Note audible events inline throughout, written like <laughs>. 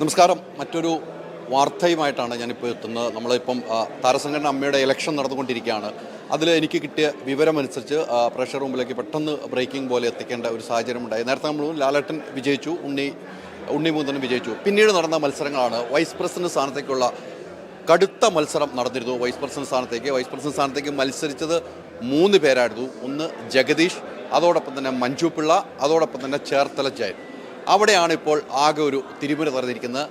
നമസ്കാരം. മറ്റൊരു വാർത്തയുമായിട്ടാണ് ഞാനിപ്പോൾ എത്തുന്നത്. നമ്മളിപ്പം താരസംഘടന അമ്മയുടെ ഇലക്ഷൻ നടന്നുകൊണ്ടിരിക്കുകയാണ്. അതിൽ എനിക്ക് കിട്ടിയ വിവരമനുസരിച്ച് പ്രഷർ റൂമിലേക്ക് പെട്ടെന്ന് ബ്രേക്കിംഗ് പോലെ എത്തിക്കേണ്ട ഒരു സാഹചര്യം ഉണ്ടായി നേരത്തെ നമ്മൾ ലാലേട്ടൻ വിജയിച്ചു ഉണ്ണി ഉണ്ണി മൂന്നനും വിജയിച്ചു. പിന്നീട് നടന്ന മത്സരങ്ങളാണ്. വൈസ് പ്രസിഡന്റ് സ്ഥാനത്തേക്കുള്ള കടുത്ത മത്സരം നടന്നിരുന്നു. വൈസ് പ്രസിഡന്റ് സ്ഥാനത്തേക്ക്. വൈസ് പ്രസിഡന്റ് സ്ഥാനത്തേക്ക് മത്സരിച്ചത് മൂന്ന് പേരായിരുന്നു. ഒന്ന് ജഗദീഷ് അതോടൊപ്പം തന്നെ മഞ്ജു പിള്ള അതോടൊപ്പം തന്നെ ചേർത്തല ജയൻ. അവിടെയാണ് ഇപ്പോൾ ആകെ ഒരു തിരുമുന തറഞ്ഞിരിക്കുന്നത്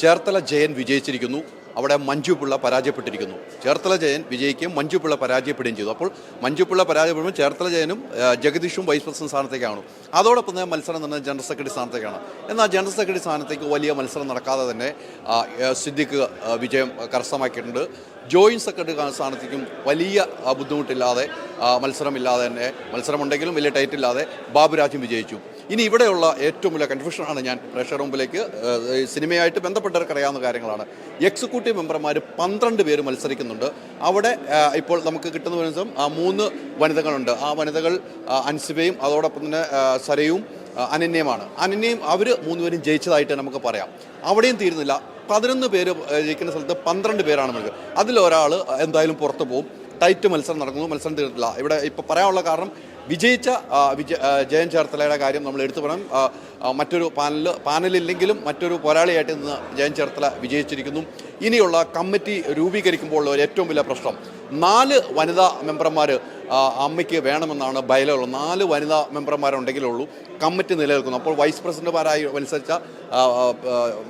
ചേർത്തല ജയൻ വിജയിച്ചിരിക്കുന്നു. അവിടെ മഞ്ജു പിള്ള പരാജയപ്പെട്ടിരിക്കുന്നു. ചേർത്തല ജയൻ വിജയിക്കുകയും മഞ്ജു പിള്ള പരാജയപ്പെടുകയും ചെയ്തു. അപ്പോൾ മഞ്ജു പിള്ള പരാജയപ്പെടുമ്പോൾ ചേർത്തല ജയനും ജഗദീഷും വൈസ് പ്രസിഡന്റ് സ്ഥാനത്തേക്കാണ്. അതോടൊപ്പം തന്നെ മത്സരം നടന്നത് ജനറൽ സെക്രട്ടറി സ്ഥാനത്തേക്കാണ്. എന്നാൽ ജനറൽ സെക്രട്ടറി സ്ഥാനത്തേക്ക് വലിയ മത്സരം നടക്കാതെ തന്നെ സിദ്ദിഖ് വിജയം കരസ്ഥമാക്കിയിട്ടുണ്ട്. ജോയിന്റ് സെക്രട്ടറി സ്ഥാനത്തേക്കും വലിയ ബുദ്ധിമുട്ടില്ലാതെ മത്സരമില്ലാതെ തന്നെ മത്സരമുണ്ടെങ്കിലും വലിയ ടൈറ്റില്ലാതെ ബാബുരാജും വിജയിച്ചു. ഇനി ഇവിടെയുള്ള ഏറ്റവും വലിയ കൺഫ്യൂഷനാണ് ഞാൻ പ്രേക്ഷകർ മുമ്പിലേക്ക് സിനിമയായിട്ട് ബന്ധപ്പെട്ടവർക്ക് അറിയാവുന്ന കാര്യങ്ങളാണ്. എക്സിക്യൂട്ടീവ് മെമ്പർമാർ പന്ത്രണ്ട് പേര് മത്സരിക്കുന്നുണ്ട്. അവിടെ ഇപ്പോൾ നമുക്ക് കിട്ടുന്ന ദിവസം മൂന്ന് വനിതകളുണ്ട്. ആ വനിതകൾ അൻസിബയും അതോടൊപ്പം തന്നെ സരയും അനന്യമാണ് അനന്യയും അവർ മൂന്നുപേരും ജയിച്ചതായിട്ട് നമുക്ക് പറയാം. അവിടെയും തീരുന്നില്ല. പതിനൊന്ന് പേര് ജയിക്കുന്ന സ്ഥലത്ത് പന്ത്രണ്ട് പേരാണ് മത്സരം അതിലൊരാൾ എന്തായാലും പുറത്തു പോകും. ടൈറ്റ് മത്സരം നടക്കുന്നു. മത്സരം തീർന്നില്ല. ഇവിടെ ഇപ്പോൾ പറയാനുള്ള കാരണം വിജയിച്ച ജയൻ ചേർത്തലയുടെ കാര്യം നമ്മൾ എടുത്തു പറയണം. മറ്റൊരു പാനൽ പാനലില്ലെങ്കിലും മറ്റൊരു പോരാളിയായിട്ട് ഇന്ന് ജയൻ ചേർത്തല വിജയിച്ചിരിക്കുന്നു. ഇനിയുള്ള കമ്മിറ്റി രൂപീകരിക്കുമ്പോൾ ഉള്ള ഏറ്റവും വലിയ പ്രശ്നം. നാല് വനിതാ മെമ്പർമാർ അമ്മയ്ക്ക് വേണമെന്നാണ് ബയലുള്ളത് നാല് വനിതാ മെമ്പർമാരുണ്ടെങ്കിലേ ഉള്ളൂ കമ്മിറ്റി നിലനിൽക്കുന്നു. അപ്പോൾ വൈസ് പ്രസിഡന്റുമാരായി മത്സരിച്ച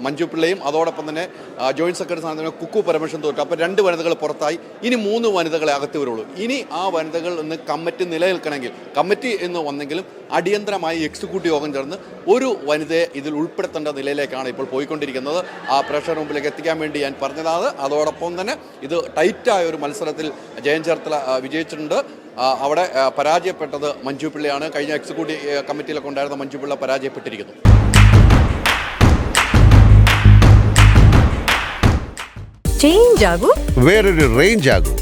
മഞ്ജു പിള്ളയും അതോടൊപ്പം തന്നെ ജോയിന്റ് സെക്രട്ടറി സ്ഥാനത്തിന് കുക്കു പരമേശ്വരൻ തോറ്റു. അപ്പോൾ രണ്ട് വനിതകൾ പുറത്തായി. ഇനി മൂന്ന് വനിതകളെ അകത്ത് വരുള്ളൂ. ഇനി ആ വനിതകൾ ഇന്ന് കമ്മിറ്റി നിലനിൽക്കണമെങ്കിൽ കമ്മിറ്റി എന്ന് വന്നെങ്കിലും അടിയന്തരമായി എക്സിക്യൂട്ടീവ് യോഗം ചേർന്ന് ഒരു വനിതയെ ഇതിൽ ഉൾപ്പെടുത്തേണ്ട നിലയിലേക്കാണ് ഇപ്പോൾ പോയിക്കൊണ്ടിരിക്കുന്നത്. ആ പ്രഷർ മുമ്പിലേക്ക് എത്തിക്കാൻ വേണ്ടി ഞാൻ പറഞ്ഞതാണ്. അതോടൊപ്പം തന്നെ ഇത് ടൈറ്റായ ഒരു മത്സരത്തിൽ ജയൻ ചേർത്തല വിജയിച്ചിട്ടുണ്ട്. അവിടെ പരാജയപ്പെട്ടത് മഞ്ജു പിള്ളയാണ്. കഴിഞ്ഞ എക്സിക്യൂട്ടീവ് കമ്മിറ്റിയിലൊക്കെ ഉണ്ടായിരുന്ന മഞ്ജു പിള്ള പരാജയപ്പെട്ടിരിക്കുന്നു. ചേഞ്ച് ആകൂ. വേറൊരു റേഞ്ച് ആകൂ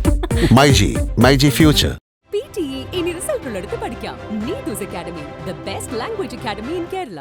<laughs> മൈജി മൈജി ഫ്യൂച്ചർ. എ ഇനി റിസൾട്ട് ഉള്ളിടത്ത് പഠിക്കാം. Neethus academy the best language academy in Kerala.